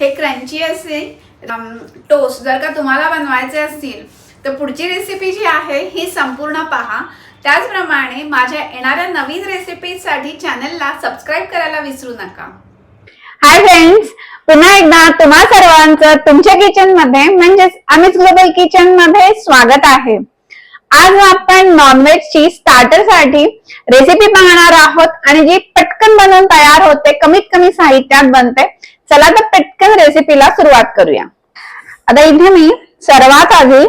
हे क्रंची असेल टोस्ट जर का तुम्हाला बनवायचे असतील तर पुढची रेसिपी जी आहे ही संपूर्ण पहा. त्याचप्रमाणे माझ्या येणाऱ्या नवीन रेसिपीसाठी चॅनलला सबस्क्राईब करायला विसरू नका. हाय फ्रेंड्स पुन्हा एकदा तुम्हा सर्वांचं तुमच्या किचनमध्ये म्हणजेच अमित ग्लोबल किचनमध्ये स्वागत आहे. आज आपण नॉनव्हेज ची स्टार्टरसाठी रेसिपी पाहणार आहोत आणि जी पटकन बनवून तयार होते कमीत कमी साहित्यात बनते चला तर पटकन रेसिपीला सुरुवात करूया. आता इथे मी सर्वात आधी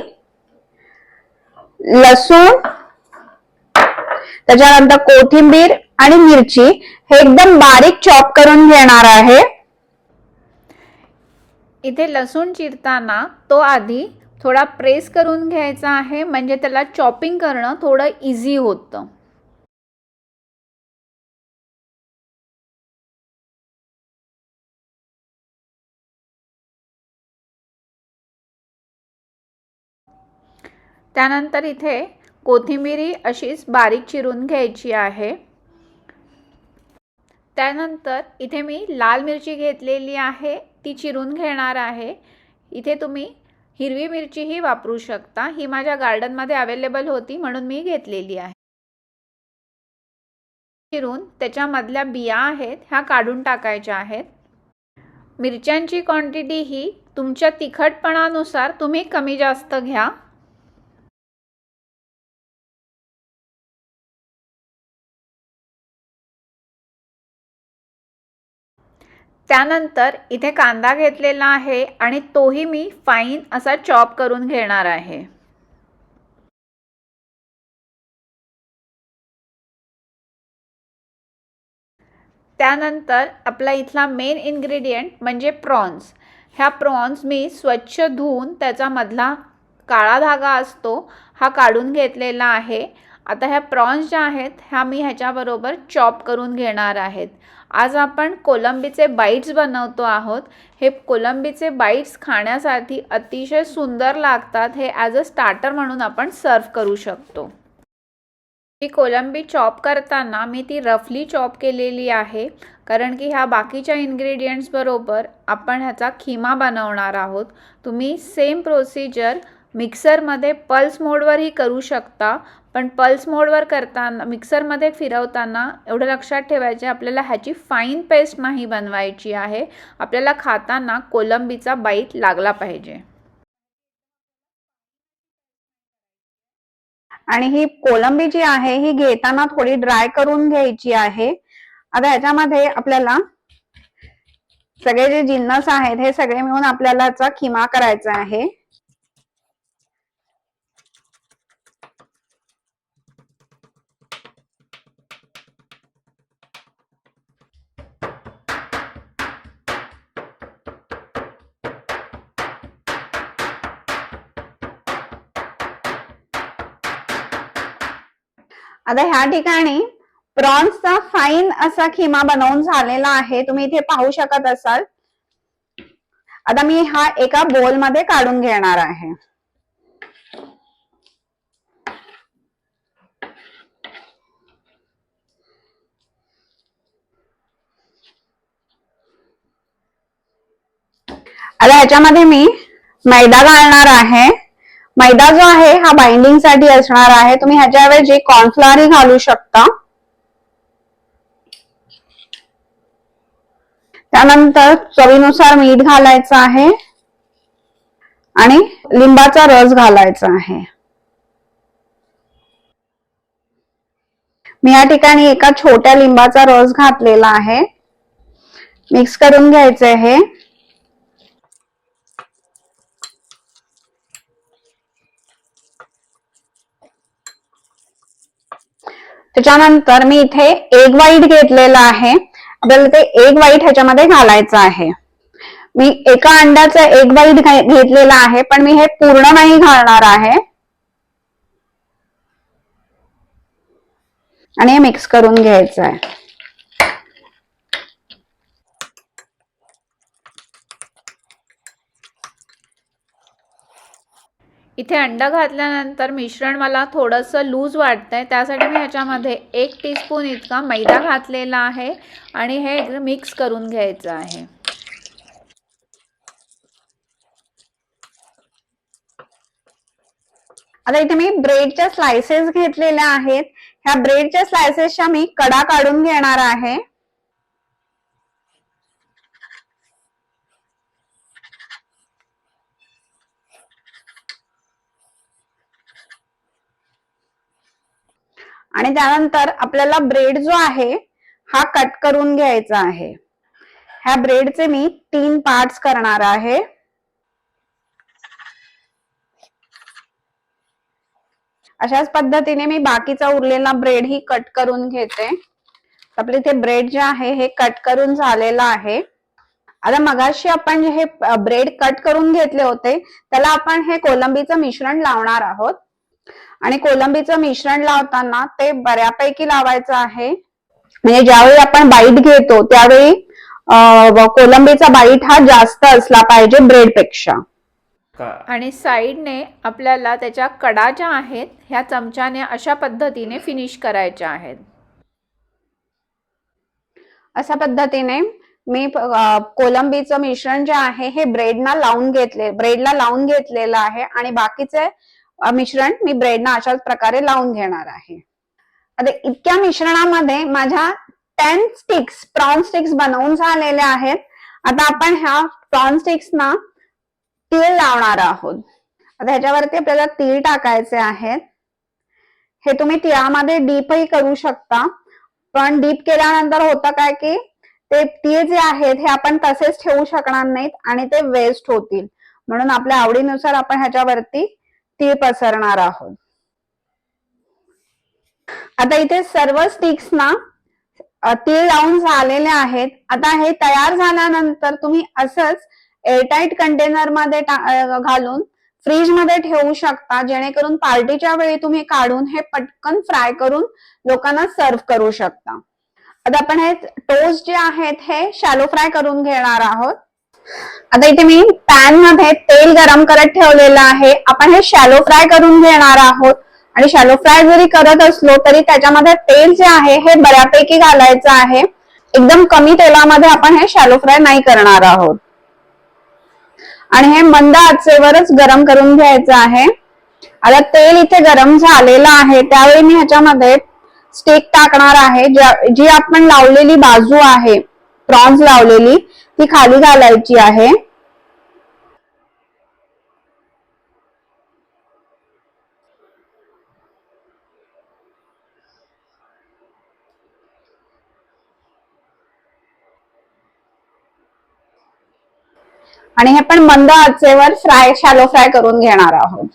लसूण त्याच्यानंतर कोथिंबीर आणि मिरची हे एकदम बारीक चॉप करून घेणार आहे. इथे लसूण चिरताना तो आधी थोडा प्रेस करून घ्यायचा आहे म्हणजे त्याला चॉपिंग करणं थोडं इझी होतं. त्यानंतर इथे कोथिंबिरी अशीच बारीक चिरून घ्यायची आहे. त्यानंतर इथे मी लाल मिरची घेतलेली आहे ती चिरून घेणार आहे. इथे तुम्ही हिरवी मिरचीही वापरू शकता. ही माझ्या गार्डनमध्ये अवेलेबल होती म्हणून मी घेतलेली आहे. चिरून त्याच्यामधल्या बिया आहेत ह्या काढून टाकायच्या आहेत. मिरच्यांची क्वांटिटी ही तुमच्या तिखटपणानुसार तुम्ही कमी जास्त घ्या. त्यानंतर इथे कांदा घेतलेला आहे आणि तोही मी फाईन असा चॉप करून घेणार आहे. त्यानंतर आपला इथला मेन इन्ग्रेडियंट म्हणजे प्रॉन्स ह्या प्रॉन्स मी स्वच्छ धुवून त्याचा मधला काळा धागा असतो हा काढून घेतलेला आहे. आता ह्या प्रॉन्स ज्या आहेत ह्या मी ह्याच्याबरोबर चॉप करून घेणार आहेत. आज आपण कोलंबीचे बाईट्स बनवतो आहोत. हे कोलंबीचे बाईट्स खाण्यासाठी अतिशय सुंदर लागतात. हे ॲज अ स्टार्टर म्हणून आपण सर्व करू शकतो. ही कोलंबी चॉप करताना मी ती रफली चॉप केलेली आहे. कारण की ह्या बाकीच्या इन्ग्रेडियंट्सबरोबर आपण ह्याचा खिमा बनवणार आहोत. तुम्ही सेम प्रोसिजर मिक्सरमध्ये पल्स मोडवरही करू शकता. पण पल्स मोडवर करताना मिक्सरमध्ये फिरवताना एवढं लक्षात ठेवायचे आपल्याला ह्याची फाईन पेस्ट नाही बनवायची आहे. आपल्याला खाताना कोलंबीचा बाईट लागला पाहिजे. आणि ही कोलंबी जी आहे ही घेताना थोडी ड्राय करून घ्यायची आहे. आता ह्याच्यामध्ये आपल्याला सगळे जे जिन्नस आहेत हे सगळे मिळून आपल्याला खिमा करायचा आहे. आता ह्या ठिकाणी प्रॉन्सचा फाईन असा खिमा बनवून झालेला आहे. तुम्ही इथे पाहू शकत असाल. आता मी हा एका बोलमध्ये काढून घेणार आहे. आता ह्याच्यामध्ये मी मैदा घालणार आहे. मैदा जो आहे हा बाइंडिंगसाठी असणार आहे. तुम्ही ह्याच्याऐवजी कॉर्नफ्लॉरही घालू शकता. त्यानंतर चवीनुसार मीठ घालायचं आहे. आणि लिंबाचा रस घालायचा आहे. मी या ठिकाणी एका छोट्या लिंबाचा रस घातलेला आहे. मिक्स करून घ्यायचे हे त्याच्यानंतर मी इथे एग वाईट घेतलेला आहे. आपल्याला ते एग वाईट ह्याच्यामध्ये घालायचं आहे. मी एका अंड्याचं एग वाईट घेतलेला आहे पण मी हे पूर्ण नाही घालणार आहे. आणि हे मिक्स करून घ्यायचं आहे. इथे अंडा घातल्यानंतर मिश्रण मला थोडंसं लूज वाटतं आहे त्यासाठी मी ह्याच्यामध्ये एक टीस्पून इतका मैदा घातलेला आहे आणि हे मिक्स करून घ्यायचं आहे. आता इथे मी ब्रेडच्या स्लायसेस घेतलेल्या आहेत. ह्या ब्रेडच्या स्लायसेसच्या मी कडा काढून घेणार आहे. आणि त्यानंतर आपल्याला ब्रेड जो आहे हा कट करून घ्यायचा आहे. ह्या ब्रेडचे मी तीन पार्ट्स करणार आहे. अशाच पद्धतीने मी बाकीचा उरलेला ब्रेड ही कट करून घेते. आपले इथे ब्रेड जे आहे हे कट करून झालेलं आहे. आता मगाशी आपण जे हे ब्रेड कट करून घेतले होते त्याला आपण हे कोलंबीचं मिश्रण लावणार आहोत. आणि कोलंबीचं मिश्रण लावताना ते बऱ्यापैकी लावायचं आहे. म्हणजे ज्यावेळी आपण बाईट घेतो त्यावेळी अं, कोलंबीचा बाईट हा जास्त असला पाहिजे ब्रेडपेक्षा का? आणि साईडने आपल्याला त्याच्या कडा ज्या आहेत ह्या चमच्याने अशा पद्धतीने फिनिश करायच्या आहेत. अशा पद्धतीने मी कोलंबीचं मिश्रण जे आहे हे ब्रेडना लावून घेतले ब्रेडला लावून घेतलेलं आहे. आणि बाकीचे मिश्रण मी ब्रेडना अशाच प्रकारे लावून घेणार आहे. आता इतक्या मिश्रणामध्ये माझ्या टेन स्टिक्स प्रॉन स्टिक्स बनवून झालेल्या आहेत. आता आपण ह्या प्रॉन स्टिक्सना तीळ लावणार आहोत. आता ह्याच्यावरती आपल्याला तीळ टाकायचे आहेत. हे तुम्ही तिळामध्ये डीपही करू शकता. पण डीप केल्यानंतर होतं काय की ते तीळ जे आहेत हे आपण तसेच ठेवू शकणार नाहीत आणि ते वेस्ट होतील. म्हणून आपल्या आवडीनुसार आपण ह्याच्यावरती तीळ पसरणार आहोत. आता इथे सर्व स्टिक्स ना तीळ लावून झालेले आहेत. आता हे तयार झाल्यानंतर तुम्ही असंच एअरटाईट कंटेनरमध्ये घालून फ्रीजमध्ये ठेवू शकता. जेणेकरून पार्टीच्या वेळी तुम्ही काढून हे पटकन फ्राय करून लोकांना सर्व करू शकता. आता आपण हे टोस्ट जे आहेत हे शॅलो फ्राय करून घेणार आहोत. आता इथे मी पॅनमध्ये तेल गरम करत ठेवलेलं आहे. आपण हे शॅलो फ्राय करून घेणार आहोत. आणि शॅलो फ्राय जरी करत असलो तरी त्याच्यामध्ये तेल जे आहे हे बऱ्यापैकी घालायचं आहे. एकदम कमी तेलामध्ये आपण हे शॅलो फ्राय नाही करणार आहोत. आणि हे मंद आचेवरच गरम करून घ्यायचं आहे. आता तेल इथे गरम झालेलं आहे. त्यावेळी मी ह्याच्यामध्ये स्टेक टाकणार आहे. जी आपण लावलेली बाजू आहे प्रॉन्स लावलेली ती खाली घालायची आहे. आणि हे पण मंद आचेवर फ्राय शॅलो फ्राय करून घेणार आहोत.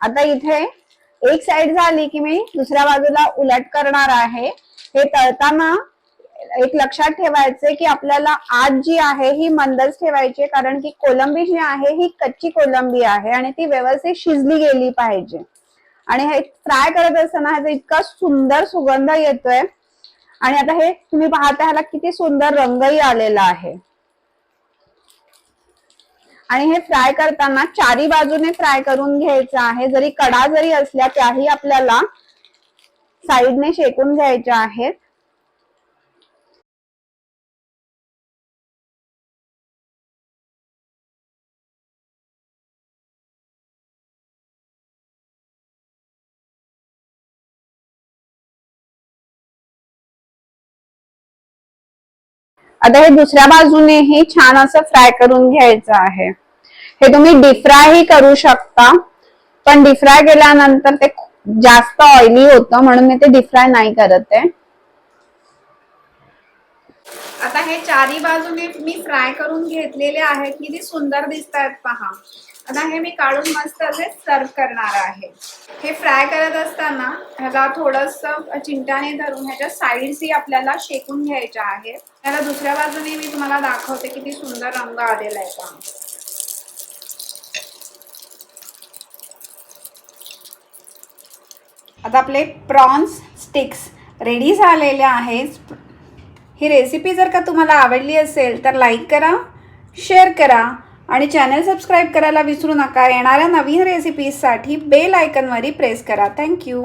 आता इथे एक साइड झाली की मी दुसऱ्या बाजूला उलट करणार आहे. हे तळताना एक लक्षात ठेवायचे की आपल्याला आत जी आहे ही मंदच ठेवायची कारण की कोलंबी जी आहे ही कच्ची कोलंबी आहे आणि ती व्यवस्थित शिजली गेली पाहिजे. आणि हे फ्राय करत असताना ह्याचा इतका सुंदर सुगंध येतोय. आणि आता हे तुम्ही पाहता ह्याला किती सुंदर रंगही आलेला आहे. आणि हे फ्राय करताना चारी बाजूने फ्राय करून घ्यायचं आहे. जरी कडा जरी असल्या त्याही आपल्याला साईडने शेकून घ्यायच्या आहेत. आता हे दुसऱ्या बाजूनेही छान असं फ्राय करून घ्यायचं आहे. हे तुम्ही डीप ही करू शकता. पण डिफ्राय केल्यानंतर ते खूप जास्त ऑइली होतं म्हणून मी ते डिफ्राय नाही करत आहे. आता हे चारी बाजूने मी फ्राय करून घेतलेले आहेत. किती सुंदर दिसत आहेत पहा. आता हे मी काढून मस्त असे सर्व करणार आहे. हे फ्राय करत असताना ह्याला थोडस चिंटाने धरून ह्याच्या साईड्सही आपल्याला शेकून घ्यायच्या आहेत. त्याला दुसऱ्या बाजूने मी तुम्हाला दाखवते किती सुंदर रंग आलेला आहे पहा. आता आपले प्रॉन्स स्टिक्स रेडी झालेले आहेत. ही रेसिपी जर का तुम्हाला आवडली असेल तर लाईक करा शेअर करा आणि चॅनल सबस्क्राईब करायला विसरू नका. येणाऱ्या नवीन रेसिपीजसाठी बेल आयकनवरही प्रेस करा. Thank you